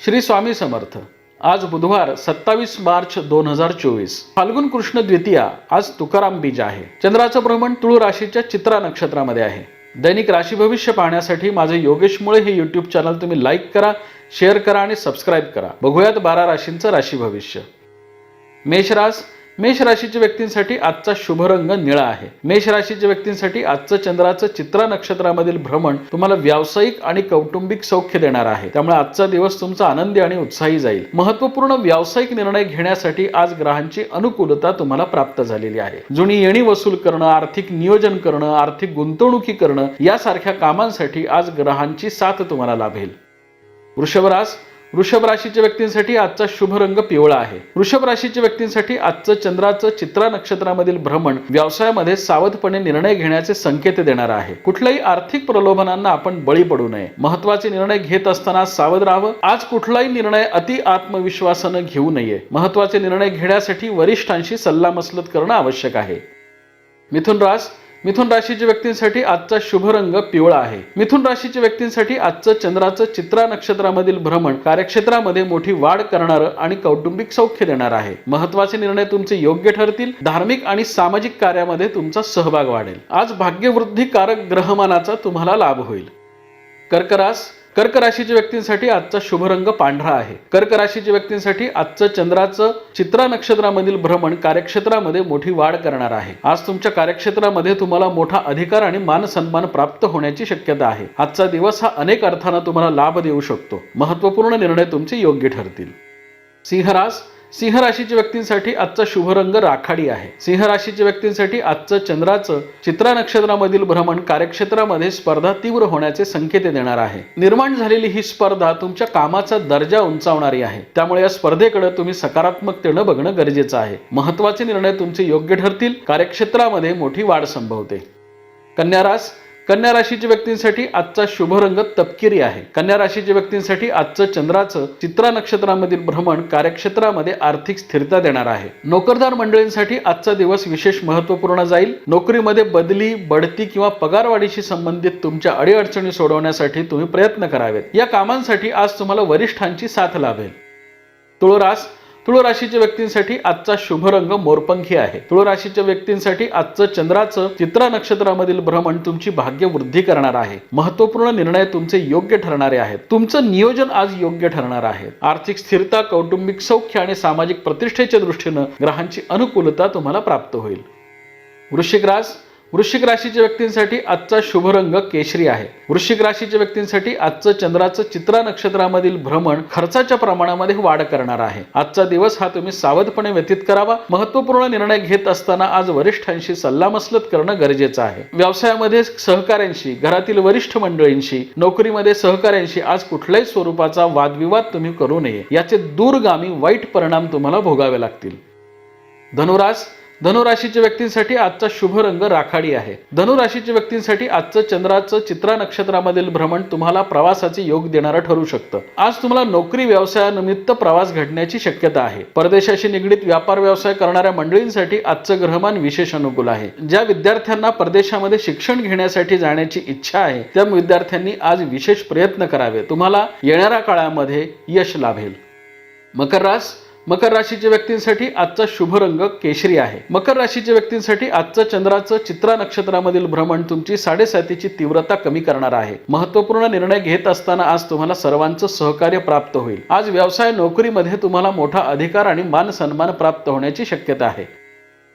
श्री स्वामी समर्थ. आज बुधवार सत्तावीस मार्च दोन हजार चोवीस. फाल्गुन कृष्ण द्वितीया आज तुकाराम बीज आहे. चंद्राचं भ्रमण तुळू राशीच्या चित्रा नक्षत्रामध्ये आहे. दैनिक राशी भविष्य पाहण्यासाठी माझे योगेश मुळे हे युट्यूब चॅनल तुम्ही लाईक करा शेअर करा आणि सबस्क्राईब करा. बघूयात बारा राशींचं राशी भविष्य. मेषराज मेष राशीच्या व्यक्तींसाठी आजचा शुभ रंग निळा आहे. मेष राशीच्या व्यक्तींसाठी आजचं चंद्राचं चित्रा नक्षत्रामधील भ्रमण तुम्हाला व्यावसायिक आणि कौटुंबिक सौख्य देणार आहे. त्यामुळे आजचा दिवस तुमचा आनंदी आणि उत्साही जाईल. महत्त्वपूर्ण व्यावसायिक निर्णय घेण्यासाठी आज ग्रहांची अनुकूलता तुम्हाला प्राप्त झालेली आहे. जुनी येणी वसूल करणं आर्थिक नियोजन करणं आर्थिक गुंतवणुकी करणं यासारख्या कामांसाठी आज ग्रहांची साथ तुम्हाला लाभेल. वृषभरास वृषभ राशीच्या व्यक्तींसाठी आजचा शुभ रंग पिवळा आहे. वृषभ राशीच्या व्यक्तींसाठी आजचं चंद्राचं चित्रा नक्षत्रामधील भ्रमण व्यवसायामध्ये सावधपणे निर्णय घेण्याचे संकेत देणार आहे. कुठल्याही आर्थिक प्रलोभनांना आपण बळी पडू नये. महत्त्वाचे निर्णय घेत असताना सावध राहावं. आज कुठलाही निर्णय अति आत्मविश्वासानं घेऊ नये. महत्त्वाचे निर्णय घेण्यासाठी वरिष्ठांशी सल्लामसलत करणं आवश्यक आहे. मिथुन रास मिथुन राशीच्या व्यक्तींसाठी आजचा शुभ रंग पिवळा आहे. मिथुन राशीच्या व्यक्तींसाठी आजचं चंद्राचं चित्रा नक्षत्रामधील भ्रमण कार्यक्षेत्रामध्ये मोठी वाढ करणारं आणि कौटुंबिक सौख्य देणार आहे. महत्त्वाचे निर्णय तुमचे योग्य ठरतील धार्मिक आणि सामाजिक कार्यामध्ये तुमचा सहभाग वाढेल. आज भाग्यवृद्धी कारक ग्रहमानाचा तुम्हाला लाभ होईल. कर्करास कर्क राशीच्या व्यक्तींसाठी आजचा शुभ रंग पांढरा आहे. कर्क राशीच्या व्यक्तींसाठी आजचं चंद्राचं चित्रा नक्षत्रामधील भ्रमण कार्यक्षेत्रामध्ये मोठी वाढ करणार आहे. आज तुमच्या कार्यक्षेत्रामध्ये तुम्हाला मोठा अधिकार आणि मान सन्मान प्राप्त होण्याची शक्यता आहे. आजचा दिवस हा अनेक अर्थानं तुम्हाला लाभ देऊ शकतो. महत्त्वपूर्ण निर्णय तुमचे योग्य ठरतील. सिंहरास सिंह राशीच्या व्यक्तींसाठी आजचा शुभ रंग राखाडी आहे. सिंह राशीच्या व्यक्तींसाठी आजचं चंद्राचं चित्रा नक्षत्रामधील भ्रमण कार्यक्षेत्रामध्ये स्पर्धा तीव्र होण्याचे संकेत देणार आहे. निर्माण झालेली ही स्पर्धा तुमच्या कामाचा दर्जा उंचावणारी आहे. त्यामुळे या स्पर्धेकडे तुम्ही सकारात्मकतेनं बघणं गरजेचं आहे. महत्त्वाचे निर्णय तुमचे योग्य ठरतील. कार्यक्षेत्रामध्ये मोठी वाढ संभवते. कन्यारास कन्या राशीच्या व्यक्तींसाठी आजचा शुभ रंग तपकिरी आहे. कन्या राशीच्या व्यक्तींसाठी आजचं चंद्राचं चित्रा नक्षत्रामधील भ्रमण कार्यक्षेत्रामध्ये आर्थिक स्थिरता देणार आहे. नोकरदार मंडळींसाठी आजचा दिवस विशेष महत्त्वपूर्ण जाईल. नोकरीमध्ये बदली बढती किंवा पगारवाढीशी संबंधित तुमच्या अडीअडचणी सोडवण्यासाठी तुम्ही प्रयत्न करावेत. या कामांसाठी आज तुम्हाला वरिष्ठांची साथ लाभेल. तुळरास तुळ राशीच्या व्यक्तींसाठी आजचा शुभ रंग मोरपंखी आहे. तुळ राशीच्या व्यक्तींसाठी आजचं चंद्राचं चित्रा नक्षत्रामधील भ्रमण तुमची भाग्य वृद्धी करणार आहे. महत्त्वपूर्ण निर्णय तुमचे योग्य ठरणारे आहेत. तुमचं नियोजन आज योग्य ठरणार आहे. आर्थिक स्थिरता कौटुंबिक सौख्य आणि सामाजिक प्रतिष्ठेच्या दृष्टीनं ग्रहांची अनुकूलता तुम्हाला प्राप्त होईल. वृश्चिक रास वृश्चिक राशीच्या व्यक्तींसाठी आजचा शुभ रंग केशरी आहे. वृश्चिक राशीच्या व्यक्तींसाठी आजचं चंद्राचं चित्रा नक्षत्रामधील भ्रमण खर्चाच्या प्रमाणामध्ये वाढ करणार आहे. आजचा दिवस हा तुम्ही सावधपणे व्यतीत करावा. महत्त्वपूर्ण निर्णय घेत असताना आज वरिष्ठांशी सल्लामसलत करणं गरजेचं आहे. व्यवसायामध्ये सहकाऱ्यांशी घरातील वरिष्ठ मंडळींशी नोकरीमध्ये सहकाऱ्यांशी आज कुठल्याही स्वरूपाचा वादविवाद तुम्ही करू नये. याचे दूरगामी वाईट परिणाम तुम्हाला भोगावे लागतील. धनुराज धनुराशीच्या व्यक्तींसाठी आजचा शुभ रंग राखाडी आहे. धनुराशीच्या व्यक्तींसाठी आजचं चंद्राचं चित्रा नक्षत्रामधील भ्रमण तुम्हाला प्रवासाचे योग देणारं ठरू शकतं. आज तुम्हाला नोकरी व्यवसायानिमित्त प्रवास घडण्याची शक्यता आहे. परदेशाशी निगडीत व्यापार व्यवसाय करणाऱ्या मंडळींसाठी आजचं ग्रहमान विशेष अनुकूल आहे. ज्या विद्यार्थ्यांना परदेशामध्ये शिक्षण घेण्यासाठी जाण्याची इच्छा आहे त्या विद्यार्थ्यांनी आज विशेष प्रयत्न करावे तुम्हाला येणाऱ्या काळामध्ये यश लाभेल. मकर रास मकर राशीच्या व्यक्तींसाठी आजचा शुभ रंग केशरी आहे. मकर राशीच्या व्यक्तींसाठी आजचं चंद्राचं चित्रा नक्षत्रामधील भ्रमण तुमची साडेसातीची तीव्रता कमी करणार आहे. महत्त्वपूर्ण निर्णय घेत असताना आज तुम्हाला सर्वांचं सहकार्य प्राप्त होईल. आज व्यवसाय नोकरीमध्ये तुम्हाला मोठा अधिकार आणि मान सन्मान प्राप्त होण्याची शक्यता आहे.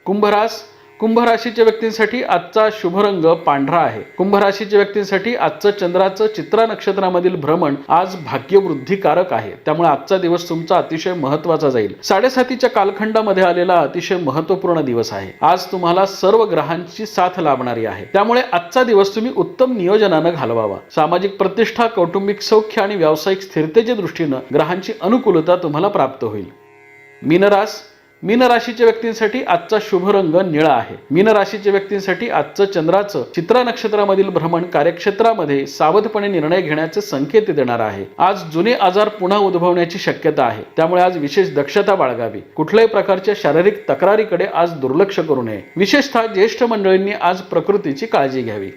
कुंभरास कुंभ राशीच्या व्यक्तींसाठी आजचा शुभ रंग पांढरा आहे. कुंभ राशीच्या व्यक्तींसाठी आजचं चंद्राचं चित्रा नक्षत्रामधील भ्रमण आज भाग्यवृद्धिकारक आहे. त्यामुळे आजचा दिवस तुमचा अतिशय महत्त्वाचा जाईल. साडेसातीच्या कालखंडामध्ये आलेला अतिशय महत्त्वपूर्ण दिवस आहे. आज तुम्हाला सर्व ग्रहांची साथ लाभणारी आहे. त्यामुळे आजचा दिवस तुम्ही उत्तम नियोजनानं घालवावा. सामाजिक प्रतिष्ठा कौटुंबिक सौख्य आणि व्यावसायिक स्थिरतेच्या दृष्टीनं ग्रहांची अनुकूलता तुम्हाला प्राप्त होईल. मीनरास मीन राशीच्या व्यक्तींसाठी आजचा शुभ रंग निळा आहे. मीन राशीच्या व्यक्तींसाठी आजचं चंद्राचं चित्रा नक्षत्रामधील भ्रमण कार्यक्षेत्रामध्ये सावधपणे निर्णय घेण्याचे संकेत देणार आहे. आज जुने आजार पुन्हा उद्भवण्याची शक्यता आहे. त्यामुळे आज विशेष दक्षता बाळगावी. कुठल्याही प्रकारच्या शारीरिक तक्रारीकडे आज दुर्लक्ष करू नये. विशेषतः ज्येष्ठ मंडळींनी आज प्रकृतीची काळजी घ्यावी.